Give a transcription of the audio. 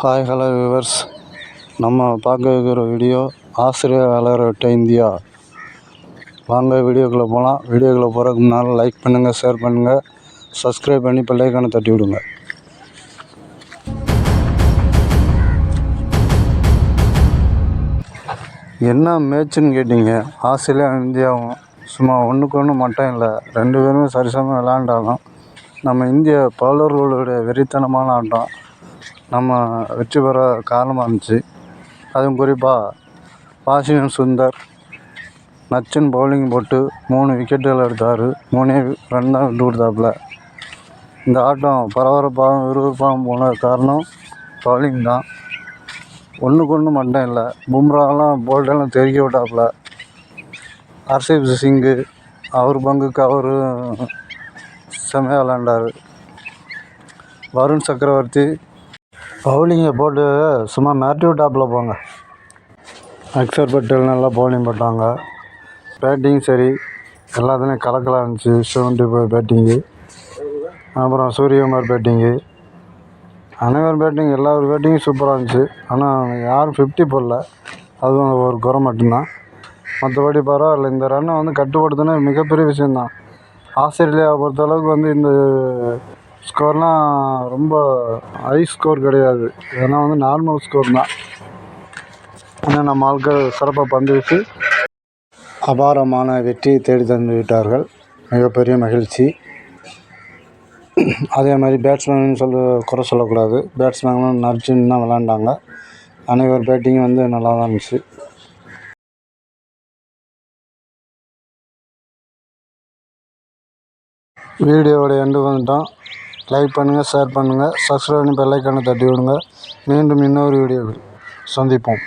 Hi hello viewers நம்ம பார்க்க இருக்கிற வீடியோ ஆசிரியர் வளரட்ட இந்தியா. வாங்க வீடியோக்குள்ளே போகலாம் வீடியோக்குள்ளே போகிறதுக்கு முன்னால் லைக் பண்ணுங்கள் ஷேர் பண்ணுங்கள் சப்ஸ்கிரைப் பண்ணி பிள்ளைக்கான தட்டி விடுங்க. என்ன மேட்ச்சுன்னு கேட்டிங்க? ஆஸ்திரேலியா இந்தியாவும் சும்மா ஒன்றுக்கு ஒன்று மட்டும் இல்லை. ரெண்டு பேருமே சரிசமம் விளாண்டாலும் நம்ம இந்திய பவுலர்களுடைய வெறித்தனமான ஆட்டம். நம்ம வெற்றி பெற காரணமாக இருந்துச்சு. அதுவும் குறிப்பாக வாஷிங்டன் சுந்தர் நச்சுன்னு பவுலிங் போட்டு மூணு விக்கெட்டுகள் எடுத்தார். மூணே ரன் தான் விட்டு கொடுத்தாப்புல. இந்த ஆட்டம் பரபரப்பாகவும் விறுவிறுப்பாகவும் போன காரணம் பவுலிங் தான். ஒன்றுக்கு ஒன்று மட்டும் இல்லை. பும்ராலாம் போல்டெல்லாம் தெறிக்க விட்டாப்புல. ஹர்ஷிப் சிங்கு அவர் பங்குக்கு அவர் செம்மையாக விளாண்டார் வருண் சக்கரவர்த்தி பவுலிங்கை போட்டு சும்மா மிரட்டி டாப்பில் போங்க. அக்ஷர் பட்டேல் நல்லா பவுலிங் போட்டாங்க. பேட்டிங் சரி. எல்லாத்துலேயும் கலக்கலாக இருந்துச்சு. சிவன் பேட்டிங்கு அப்புறம் சூரியகுமார் பேட்டிங்கு அனைவர் பேட்டிங் எல்லார் பேட்டிங்கும் சூப்பராக இருந்துச்சு. ஆனால் யாரும் ஃபிஃப்டி போடல. அதுவும் ஒரு குறை மட்டும்தான். மற்றபடி பரவாயில்ல. இந்த ரன்னை வந்து கட்டுப்படுத்தினா மிகப்பெரிய விஷயந்தான் ஆஸ்திரேலியாவை பொறுத்தளவுக்கு வந்து இந்த ஸ்கோர்லாம் ரொம்ப ஹை ஸ்கோர் கிடையாது. இதெல்லாம் வந்து நார்மல் ஸ்கோர் தான். ஆனால் நம்ம ஆட்கள் சிறப்பாக பந்து வீசி அபாரமான வெற்றியை தேடி தந்து விட்டார்கள். மிகப்பெரிய மகிழ்ச்சி. அதே மாதிரி பேட்ஸ்மேன் சொல்ல குறை சொல்லக்கூடாது. பேட்ஸ்மேன்களும் நடிச்சுன்னு தான் விளாண்டாங்க அனைவர் பேட்டிங்கும் வந்து நல்லா தான் இருந்துச்சு. வீடியோவோட எண்டு வந்துட்டோம். லைக் பண்ணுங்கள் ஷேர் பண்ணுங்கள் சப்ஸ்கிரைப் பண்ணி பெல்லைக்கான தட்டி விடுங்க. மீண்டும் இன்னொரு வீடியோவில் சந்திப்போம்.